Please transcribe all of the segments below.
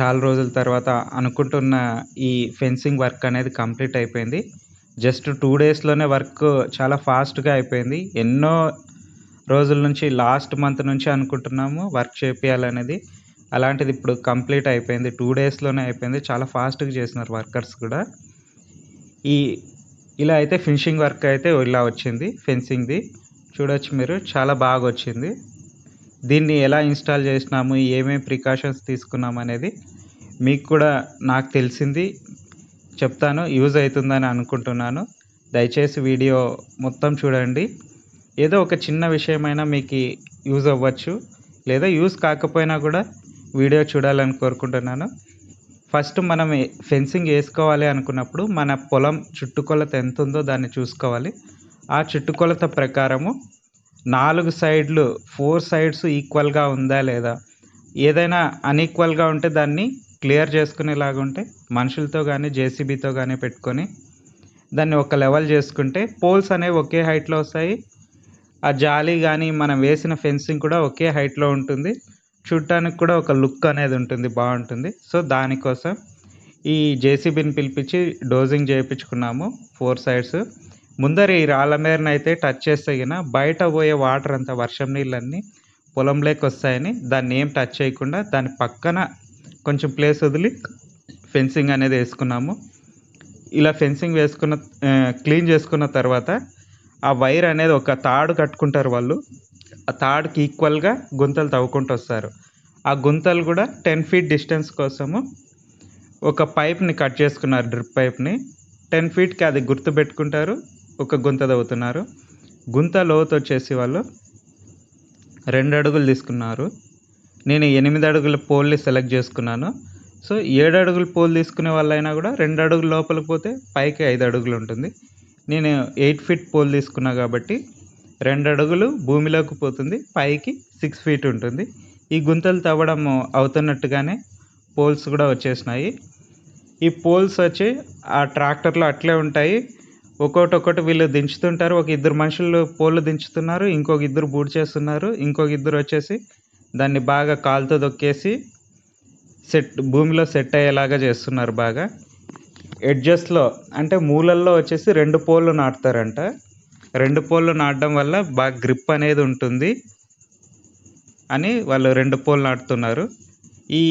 చాలా రోజుల తర్వాత అనుకుంటున్న ఈ ఫెన్సింగ్ వర్క్ అనేది కంప్లీట్ అయిపోయింది. జస్ట్ టూ డేస్లోనే వర్క్ చాలా ఫాస్ట్గా అయిపోయింది. ఎన్నో రోజుల నుంచి లాస్ట్ మంత్ నుంచి అనుకుంటున్నాము వర్క్ చేపియాలనేది. అలాంటిది ఇప్పుడు కంప్లీట్ అయిపోయింది. టూ డేస్లోనే అయిపోయింది. చాలా ఫాస్ట్గా చేసినారు వర్కర్స్ కూడా. ఈ ఇలా అయితే ఫినిషింగ్ వర్క్ అయితే ఇలా వచ్చింది. ఫెన్సింగ్ది చూడొచ్చు మీరు. చాలా బాగా వచ్చింది. దీన్ని ఎలా ఇన్స్టాల్ చేసినాము ఏమేమి ప్రికాషన్స్ తీసుకున్నాము అనేది మీకు కూడా నాకు తెలిసింది. చెప్తాను యూజ్ అవుతుందని అనుకుంటున్నాను. దయచేసి వీడియో మొత్తం చూడండి. ఏదో ఒక చిన్న విషయమైనా మీకు యూజ్ అవ్వచ్చు. లేదా యూజ్ కాకపోయినా కూడా వీడియో చూడాలని కోరుకుంటున్నాను. ఫస్ట్ మనం ఫెన్సింగ్ వేసుకోవాలి అనుకున్నప్పుడు మన పొలం చుట్టుకొలత ఎంత ఉందో దాన్ని చూసుకోవాలి. ఆ చుట్టుకొలత ప్రకారము నాలుగు సైడ్లు ఫోర్ సైడ్స్ ఈక్వల్గా ఉందా లేదా? ఏదైనా అన్ఈక్వల్గా ఉంటే దాన్ని క్లియర్ చేసుకునేలాగా ఉంటే మనుషులతో కానీ జేసీబీతో కానీ పెట్టుకొని దాన్ని ఒక లెవెల్ చేసుకుంటే పోల్స్ అనేవి ఒకే హైట్లో వస్తాయి. ఆ జాలి కానీ మనం వేసిన ఫెన్సింగ్ కూడా ఒకే హైట్లో ఉంటుంది. చూడటానికి కూడా ఒక లుక్ అనేది ఉంటుంది బాగుంటుంది. సో దానికోసం ఈ జేసీబీని పిలిపించి డోజింగ్ చేయించుకున్నాము ఫోర్ సైడ్స్. ముందర ఈ రాళ్ళ మేరన అయితే టచ్ చేస్తే గిన బయట పోయే వాటర్ అంతా వర్షం నీళ్ళన్నీ పొలంలోకి వస్తాయని దాన్ని ఏం టచ్ చేయకుండా దాని పక్కన కొంచెం ప్లేస్ వదిలి ఫెన్సింగ్ అనేది వేసుకున్నాము. ఇలా ఫెన్సింగ్ వేసుకున్న క్లీన్ చేసుకున్న తర్వాత ఆ వైర్ అనేది ఒక తాడు కట్టుకుంటారు వాళ్ళు. ఆ తాడుకి ఈక్వల్గా గుంతలు తవ్వుకుంటూ వస్తారు. ఆ గుంతలు కూడా టెన్ ఫీట్ డిస్టెన్స్ కోసము ఒక పైప్ని కట్ చేసుకున్నారు డ్రిప్ పైప్ని టెన్ ఫీట్కి అది గుర్తు పెట్టుకుంటారు. ఒక గుంత తవ్వుతున్నారు. గుంత లోతు వచ్చేసి వాళ్ళు రెండు అడుగులు తీసుకున్నారు. నేను ఎనిమిది అడుగుల పోల్ని సెలెక్ట్ చేసుకున్నాను. సో ఏడు అడుగుల పోల్ తీసుకునే వాళ్ళైనా కూడా రెండు అడుగుల లోపలికి పోతే పైకి ఐదు అడుగులు ఉంటుంది. నేను ఎయిట్ ఫీట్ పోల్ తీసుకున్నా కాబట్టి రెండు అడుగులు భూమిలోకి పోతుంది. పైకి సిక్స్ ఫీట్ ఉంటుంది. ఈ గుంతలు తవ్వడం అవుతున్నట్టుగానే పోల్స్ కూడా వచ్చేసినాయి. ఈ పోల్స్ వచ్చి ఆ ట్రాక్టర్లో అట్లే ఉంటాయి. ఒక్కొక్కటి ఒక్కటి వీళ్ళు దించుతుంటారు. ఒక ఇద్దరు మనుషులు పోలు దించుతున్నారు. ఇంకొక ఇద్దరు బూడ్ చేస్తున్నారు. ఇంకొక ఇద్దరు వచ్చేసి దాన్ని బాగా కాలుతో దొక్కేసి సెట్ భూమిలో సెట్ అయ్యేలాగా చేస్తున్నారు బాగా. ఎడ్జస్ట్లో అంటే మూలల్లో వచ్చేసి రెండు పోల్లు నాటుతారంట. రెండు పోల్లు నాటడం వల్ల బాగా గ్రిప్ అనేది ఉంటుంది అని వాళ్ళు రెండు పోలు నాటుతున్నారు. ఈ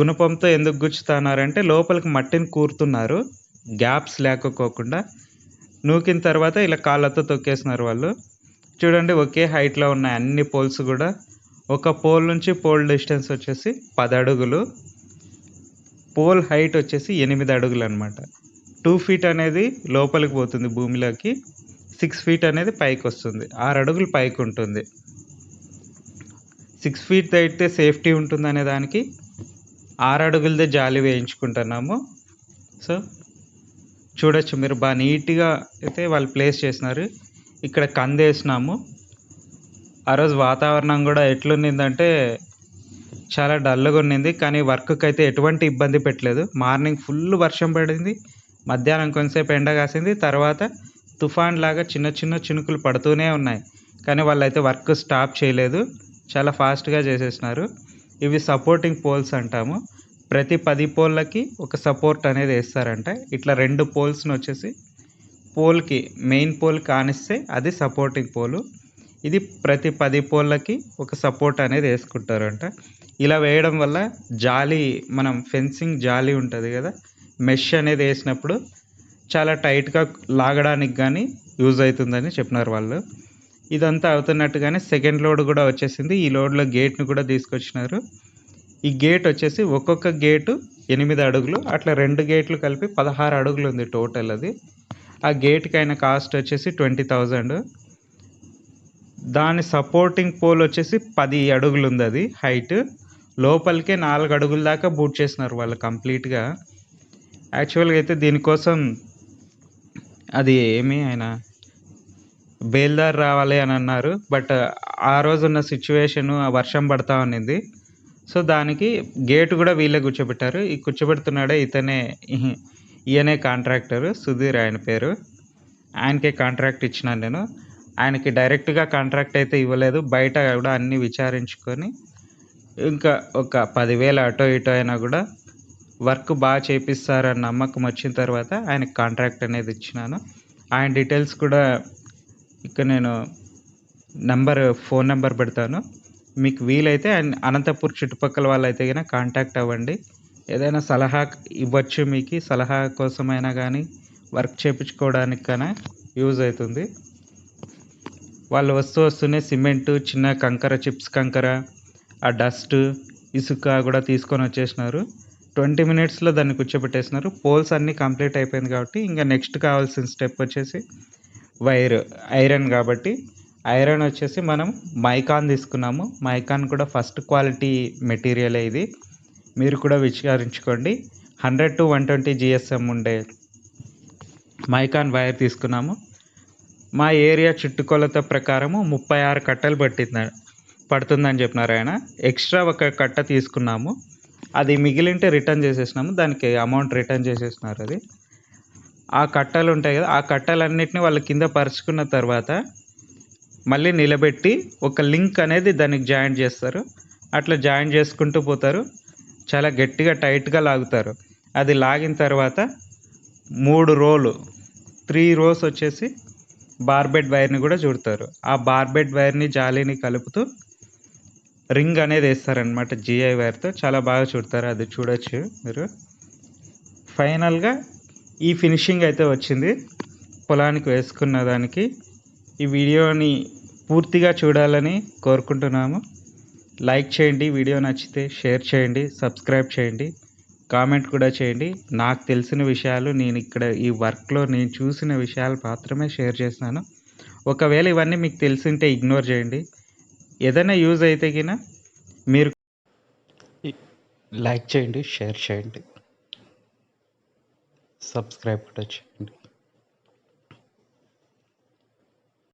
గుణపంతో ఎందుకు గుచ్చుతున్నారంటే లోపలికి మట్టిని కూరుతున్నారు. గ్యాప్స్ లేకపోకుండా నూకిన తర్వాత ఇలా కాళ్ళతో తొక్కేస్తున్నారు వాళ్ళు. చూడండి ఒకే హైట్లో ఉన్నాయి అన్ని పోల్స్ కూడా ఒక పోల్ నుంచి పోల్ డిస్టెన్స్ వచ్చేసి పది అడుగులు. పోల్ హైట్ వచ్చేసి ఎనిమిది అడుగులు అనమాట టూ ఫీట్ అనేది లోపలికి పోతుంది భూమిలోకి. సిక్స్ ఫీట్ అనేది పైకి వస్తుంది. ఆరు అడుగులు పైకి ఉంటుంది. సిక్స్ ఫీట్ అయితే సేఫ్టీ ఉంటుందనే దానికి ఆరు అడుగులదే జాలి వేయించుకుంటున్నాము. సో చూడొచ్చు. మీరు బాగా నీట్గా అయితే వాళ్ళు ప్లేస్ చేసినారు. ఇక్కడ కందేసినాము. ఆ రోజు వాతావరణం కూడా ఎట్లున్నిందంటే చాలా డల్గా ఉన్నింది. కానీ వర్క్కి అయితే ఎటువంటి ఇబ్బంది పెట్టలేదు. మార్నింగ్ ఫుల్ వర్షం పడింది. మధ్యాహ్నం కొంతసేపు ఎండ కాసింది. తర్వాత తుఫాన్ లాగా చిన్న చిన్న చినుకులు పడుతూనే ఉన్నాయి. కానీ వాళ్ళైతే వర్క్ స్టాప్ చేయలేదు. చాలా ఫాస్ట్గా చేసేసినారు. ఇవి సపోర్టింగ్ పోల్స్ అంటాము. ప్రతి పది పోల్లకి ఒక సపోర్ట్ అనేది వేస్తారంట. ఇట్లా రెండు పోల్స్ని వచ్చేసి పోల్కి మెయిన్ పోల్ కానిస్తే అది సపోర్టింగ్ పోలు. ఇది ప్రతి పది పోల్లకి ఒక సపోర్ట్ అనేది వేసుకుంటారంట. ఇలా వేయడం వల్ల జాలి మనం ఫెన్సింగ్ జాలి ఉంటుంది కదా మెష్ అనేది వేసినప్పుడు చాలా టైట్గా లాగడానికి కానీ యూజ్ అవుతుందని చెప్పినారు వాళ్ళు. ఇదంతా అవుతున్నట్టుగానే సెకండ్ లోడ్ కూడా వచ్చేసింది. ఈ లోడ్లో గేట్ని కూడా తీసుకొచ్చినారు. ఈ గేట్ వచ్చేసి ఒక్కొక్క గేటు ఎనిమిది అడుగులు అట్లా రెండు గేట్లు కలిపి పదహారు అడుగులు ఉంది టోటల్ అది. ఆ గేట్కి అయిన కాస్ట్ వచ్చేసి ట్వంటీ థౌజండ్. దాని సపోర్టింగ్ పోల్ వచ్చేసి పది అడుగులు ఉంది అది హైట్. లోపలికే నాలుగు అడుగుల దాకా బూట్ చేసినారు వాళ్ళు కంప్లీట్గా. యాక్చువల్గా అయితే దీనికోసం అది ఏమి ఆయన బేల్దార్ రావాలి అని అన్నారు బట్ ఆ రోజున్న సిచ్యువేషను ఆ వర్షం పడతా ఉన్నింది సో దానికి గేట్ కూడా వీళ్ళే కూర్చోబెట్టారు. ఈ కూర్చోబెడుతున్నాడే ఇతనే ఈయనే కాంట్రాక్టర్ సుధీర్ ఆయన పేరు. ఆయనకే కాంట్రాక్ట్ ఇచ్చినాను నేను. ఆయనకి డైరెక్ట్గా కాంట్రాక్ట్ అయితే ఇవ్వలేదు. బయట కూడా అన్నీ విచారించుకొని ఇంకా ఒక పదివేలు అటో ఇటో అయినా కూడా వర్క్ బాగా చేపిస్తారన్న నమ్మకం వచ్చిన తర్వాత ఆయనకి కాంట్రాక్ట్ అనేది ఇచ్చినాను. ఆయన డీటెయిల్స్ కూడా ఇక్కడ నేను నెంబర్ ఫోన్ నెంబర్ పెడతాను. మీకు వీలైతే అనంతపూర్ చుట్టుపక్కల వాళ్ళైతే కనుక కాంటాక్ట్ అవ్వండి. ఏదైనా సలహా ఇవ్వచ్చు మీకు సలహా కోసమైనా కానీ వర్క్ చేయించుకోవడానికి కన్నా యూజ్ అవుతుంది. వాళ్ళు వస్తూ వస్తూనే సిమెంటు చిన్న కంకర చిప్స్ కంకర ఆ డస్ట్ ఇసుక కూడా తీసుకొని వచ్చేసినారు. ట్వంటీ మినిట్స్లో దాన్ని కూర్చోబెట్టేసినారు. పోల్స్ అన్నీ కంప్లీట్ అయిపోయింది కాబట్టి ఇంకా నెక్స్ట్ కావాల్సిన స్టెప్ వచ్చేసి వైర్ ఐరన్ కాబట్టి ఐరన్ వచ్చేసి మనం మైకాన్ తీసుకున్నాము. మైకాన్ కూడా ఫస్ట్ క్వాలిటీ మెటీరియలే ఇది. మీరు కూడా విచారించుకోండి. Hundred to one twenty GSM ఉండే మైకాన్ వైర్ తీసుకున్నాము. మా ఏరియా చుట్టుకొలత ప్రకారము ముప్పై ఆరు కట్టలు పట్టింది పడుతుందని చెప్పినారు ఆయన. ఎక్స్ట్రా ఒక కట్ట తీసుకున్నాము. అది మిగిలింటే రిటర్న్ చేసేసినాము. దానికి అమౌంట్ రిటర్న్ చేసేసినారు అది. ఆ కట్టలు ఉంటాయి కదా ఆ కట్టలన్నిటిని వాళ్ళ కింద పరుచుకున్న తర్వాత మళ్ళీ నిలబెట్టి ఒక లింక్ అనేది దానికి జాయిన్ చేస్తారు. అట్లా జాయిన్ చేసుకుంటూ పోతారు. చాలా గట్టిగా టైట్గా లాగుతారు. అది లాగిన తర్వాత మూడు రోలు త్రీ రోస్ వచ్చేసి బార్బెడ్ వైర్ని కూడా చుడతారు. ఆ బార్బెడ్ వైర్ని జాలీని కలుపుతూ రింగ్ అనేది వేస్తారనమాట జిఐ వైర్తో. చాలా బాగా చుడతారు. అది చూడొచ్చు మీరు. ఫైనల్గా ఈ ఫినిషింగ్ అయితే వచ్చింది. పొలానికి వేసుకున్న దానికి ఈ వీడియోని పూర్తిగా చూడాలని కోరుకుంటున్నాము. లైక్ చేయండి వీడియో నచ్చితే షేర్ చేయండి సబ్స్క్రైబ్ చేయండి కామెంట్ కూడా చేయండి. నాకు తెలిసిన విషయాలు నేను ఇక్కడ ఈ వర్క్లో నేను చూసిన విషయాలు మాత్రమే షేర్ చేస్తాను ఒకవేళ ఇవన్నీ మీకు తెలిసింటే ఇగ్నోర్ చేయండి. ఏదైనా యూజ్ అయితే కినా మీరు లైక్ చేయండి షేర్ చేయండి సబ్స్క్రైబ్ కూడా చేయండి.